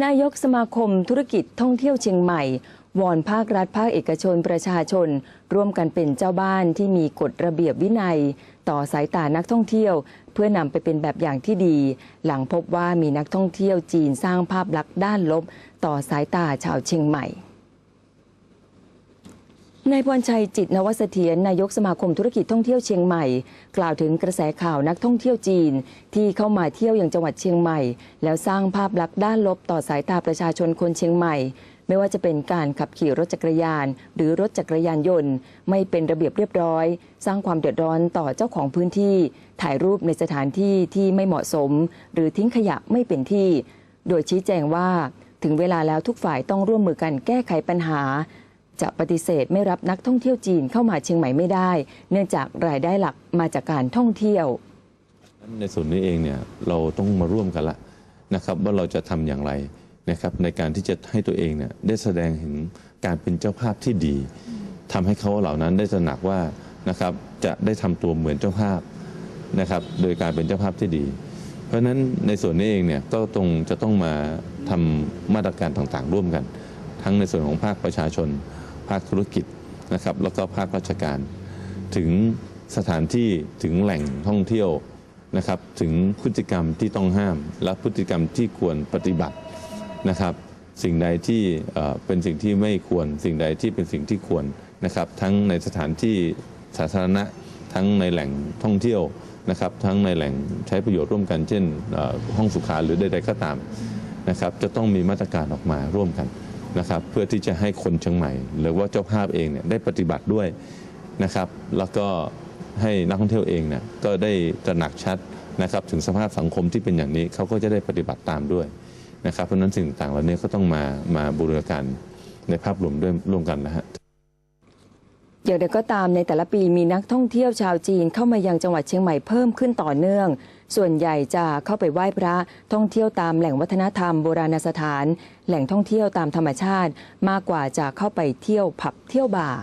นายกสมาคมธุรกิจท่องเที่ยวเชียงใหม่ วอนภาครัฐภาคเอกชนประชาชน ร่วมกันเป็นเจ้าบ้านที่มีกฎระเบียบวินัย ต่อสายตานักท่องเที่ยว เพื่อนำไปเป็นแบบอย่างที่ดี หลังพบว่ามีนักท่องเที่ยวจีนสร้างภาพลักษณ์ด้านลบ ต่อสายตาชาวเชียงใหม่ นายพรชัยจิตนวเสถียรนายกสมาคมธุรกิจท่องเที่ยวเชียงใหม่ กล่าวถึงกระแสข่าวนักท่องเที่ยวจีน ที่เข้ามาเที่ยวอย่างจังหวัดเชียงใหม่ แล้วสร้างภาพลักษณ์ด้านลบต่อสายตาประชาชนคนเชียงใหม่ ไม่ว่าจะเป็นการขับขี่รถจักรยาน หรือรถจักรยานยนต์ ไม่เป็นระเบียบเรียบร้อย สร้างความเดือดร้อนต่อเจ้าของพื้นที่ ถ่ายรูปในสถานที่ที่ไม่เหมาะสม หรือทิ้งขยะไม่เป็นที่ โดยชี้แจงว่าถึงเวลาแล้วทุกฝ่ายต้องร่วมมือกันแก้ไขปัญหา จะปฏิเสธไม่รับนักท่องเที่ยวจีนเข้ามาเชียงใหม่ไม่ได้ เนื่องจากรายได้หลักมาจากการท่องเที่ยว ในส่วนนี้เองเนี่ยเราต้องมาร่วมกันละนะครับว่าเราจะทำอย่างไรนะครับในการที่จะให้ตัวเองเนี่ยได้แสดงถึงการเป็นเจ้าภาพที่ดีทำให้เขาเหล่านั้นได้ตระหนักว่านะครับจะได้ทำตัวเหมือนเจ้าภาพนะครับโดยการเป็นเจ้าภาพที่ดี เพราะฉะนั้นในส่วนนี้เองเนี่ยก็ตรงจะต้องมาทำมาตรการต่างๆ ร่วมกัน ทั้งในส่วนของภาคประชาชนาคธุรกิจนะครับแล้วก็ภาคราชการ ถึงสถานที่ถึงแหล่งท่องเที่ยวนะครับถึงพฤติกรรมที่ต้องห้าม และพฤติกรรมที่ควรปฏิบัตินะครับ สิ่งใดที่เป็นสิ่งที่ไม่ควร สิ่งใดที่เป็นสิ่งที่ควรนะครับ ทั้งในสถานที่สาธารณะทั้งในแหล่งท่องเที่ยวนะครับ ทั้งในแหล่งใช้ประโยชน์ร่วมกันเช่นห้องสุขาหรือใดๆก็ตามนะครับ จะต้องมีมาตรการออกมาร่วมกัน นะครับเพื่อที่จะให้คนเชียงใหม่ หรือว่าเจ้าภาพเองเนี่ยได้ปฏิบัติด้วยนะครับ แล้วก็ให้นักท่องเที่ยวเองเนี่ยก็ได้ตระหนักชัดนะครับถึงสภาพสังคมที่เป็นอย่างนี้เขาก็จะได้ปฏิบัติตามด้วยนะครับเพราะนั้นสิ่งต่างๆเหล่านี้ก็ต้องมามาบูรณาการในภาพรวมด้วยร่วมกันนะฮะ อย่างไรก็ตามในแต่ละปีมีนักท่องเที่ยวชาวจีนเข้ามายังจังหวัดเชียงใหม่เพิ่มขึ้นต่อเนื่อง ส่วนใหญ่จะเข้าไปไหว้พระท่องเที่ยวตามแหล่งวัฒนธรรมโบราณสถาน แหล่งท่องเที่ยวตามธรรมชาติ มากกว่าจะเข้าไปเที่ยวผับเที่ยวบาร์